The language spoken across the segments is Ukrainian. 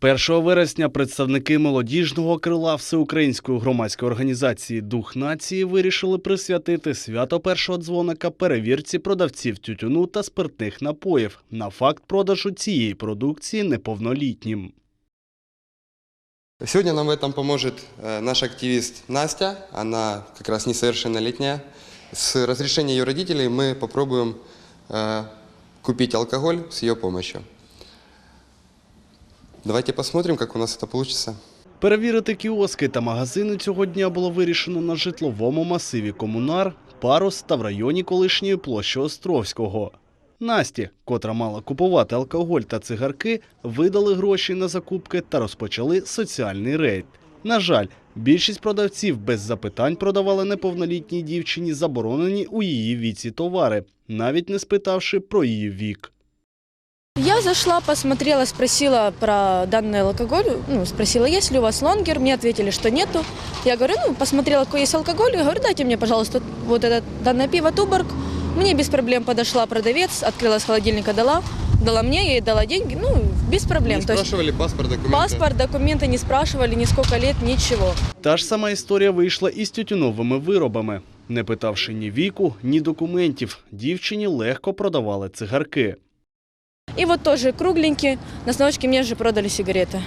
1 вересня представники молодіжного крила Всеукраїнської громадської організації Дух нації вирішили присвятити свято першого дзвоника перевірці продавців тютюну та спиртних напоїв на факт продажу цієї продукції неповнолітнім. Сегодня нам в этом поможет э, наш активист Настя. Она как раз несовершеннолетняя. С разрешения ее родителей мы попробуем э, купить алкоголь с ее помощью. Давайте посмотрим, как у нас это получится. Перевірити кіоски та магазини цього дня було вирішено на житловому масиві Комунар, Парус та в районі колишньої площі Островського. Насті, котра мала купувати алкоголь та цигарки, видали гроші на закупки та розпочали соціальний рейд. На жаль, більшість продавців без запитань продавали неповнолітній дівчині заборонені у її віці товари, навіть не спитавши про її вік. Я зашла, посмотрела, спросила про данный алкоголь, ну, спросила, есть ли у вас лонгер, мне ответили, что нету. Я говорю, ну, посмотрела, какой есть алкоголь, и говорю, дайте мне, пожалуйста, вот это данное пиво Туборг. Мне без проблем подошла продавец, открыла с холодильника, дала, дала мне, я ей дала деньги, ну, без проблем. Не То есть спрашивали паспорт, документы? паспорт, документы не спрашивали, ни сколько лет, ничего. Та ж сама історія вийшла і з тютюновими виробами. Не питавши ні віку, ні документів, дівчині легко продавали цигарки. И вот тоже кругленькие, на сночке мне же продали сигареты.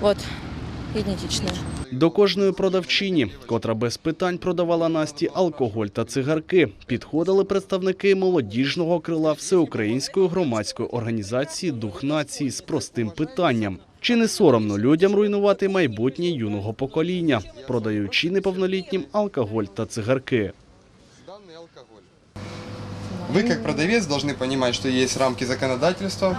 Вот, идентичные. До кожної продавчині, котра без питань продавала Насті алкоголь та цигарки, підходили представники молодіжного крила Всеукраїнської громадської організації Дух нації з простим питанням. Чи не соромно людям руйнувати майбутнє юного покоління, продаючи неповнолітнім алкоголь та цигарки? Данный алкоголь. Вы, как продавец, должны понимать, что есть рамки законодательства.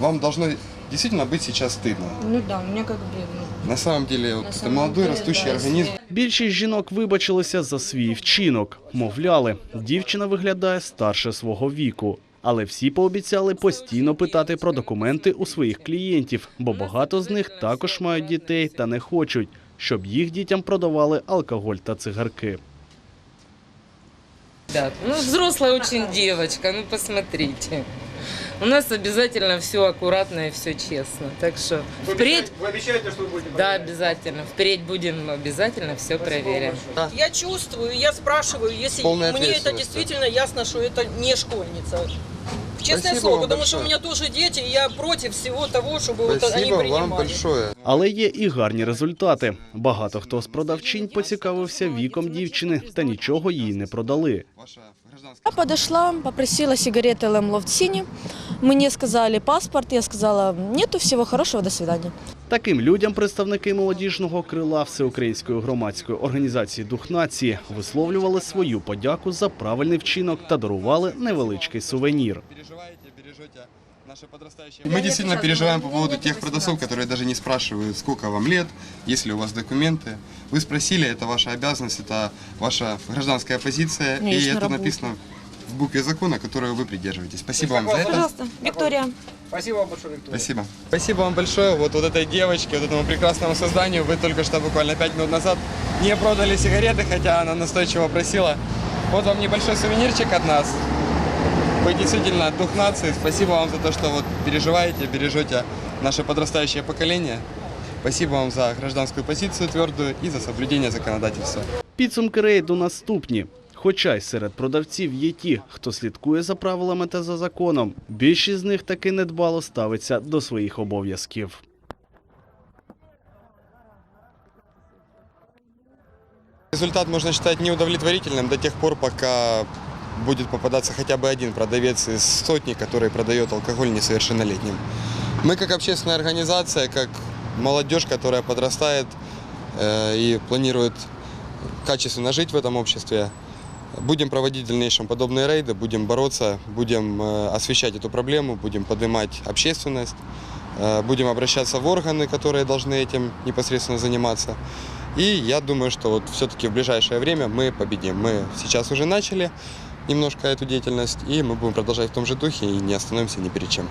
Вам должно действительно быть сейчас стыдно. Ну да, мне как бы... На самом деле, вот это молодой растущий организм. Більшість жінок вибачилися за свій вчинок. Мовляли, дівчина виглядає старше свого віку. Але всі пообіцяли постійно питати про документи у своїх клієнтів, бо багато з них також мають дітей та не хочуть, щоб їх дітям продавали алкоголь та цигарки. Ребят, ну взрослая очень девочка, ну посмотрите. У нас обязательно все аккуратно и все честно. Так что впредь... Вы обещаете, что будете Да, обязательно. Впредь будем обязательно все проверим. Я чувствую, я спрашиваю, если Полная мне это ответственность, действительно ясно, что это не школьница. Честное Спасибо слово, вам потому что у большое. меня тоже дети, и я против всего того, чтобы вот они Спасибо принимали. вам большое. Але є і гарні результати. Багато хто з продавчинь поцікавився віком дівчини та нічого їй не продали. Ваша гражданская... Я подошла, попросила сигареты Лэм Лофт Сини. Мне сказали паспорт, я сказала, нету, всего хорошего, до свидания. Таким людям представники молодіжного крила Всеукраїнської громадської організації Дух нації висловлювали свою подяку за правильний вчинок та дарували невеличкий сувенір. переживаете, бережете наше подрастающее. Мы действительно переживаем по поводу тех продавцов, которые даже не спрашивают, сколько вам лет, есть ли у вас документы. Вы спросили, это ваша обязанность, это ваша гражданская позиция, Ну, я и ж на это работе. написано в букве закона, которую вы придерживаетесь. Спасибо вам за это. Пожалуйста, Виктория. Спасибо вам большое, Виктория. Спасибо. Спасибо вам большое. Вот, вот этой девочке, вот этому прекрасному созданию вы только что буквально 5 минут назад не продали сигареты, хотя она настойчиво просила. Вот вам небольшой сувенирчик от нас. Вы действительно дух нации. Спасибо вам за то, что вот переживаете, бережете наше подрастающее поколение. Спасибо вам за гражданскую позицию твердую и за соблюдение законодательства. Підсумки рейду наступні. Хоча й серед продавців є ті, хто слідкує за правилами та за законом, більшість з них таки недбало ставиться до своїх обов'язків. Результат можно считать неудовлетворительным до тех пор, пока будет попадаться хотя бы один продавец из сотни, который продает алкоголь несовершеннолетним. Мы как общественная организация, как молодежь, которая подрастает э, и планирует качественно жить в этом обществе, будем проводить в дальнейшем подобные рейды, будем бороться, будем э, освещать эту проблему, будем поднимать общественность, э, будем обращаться в органы, которые должны этим непосредственно заниматься. И я думаю, что вот все-таки в ближайшее время мы победим. Мы сейчас уже начали немножко эту деятельность, и мы будем продолжать в том же духе и не остановимся ни перед чем.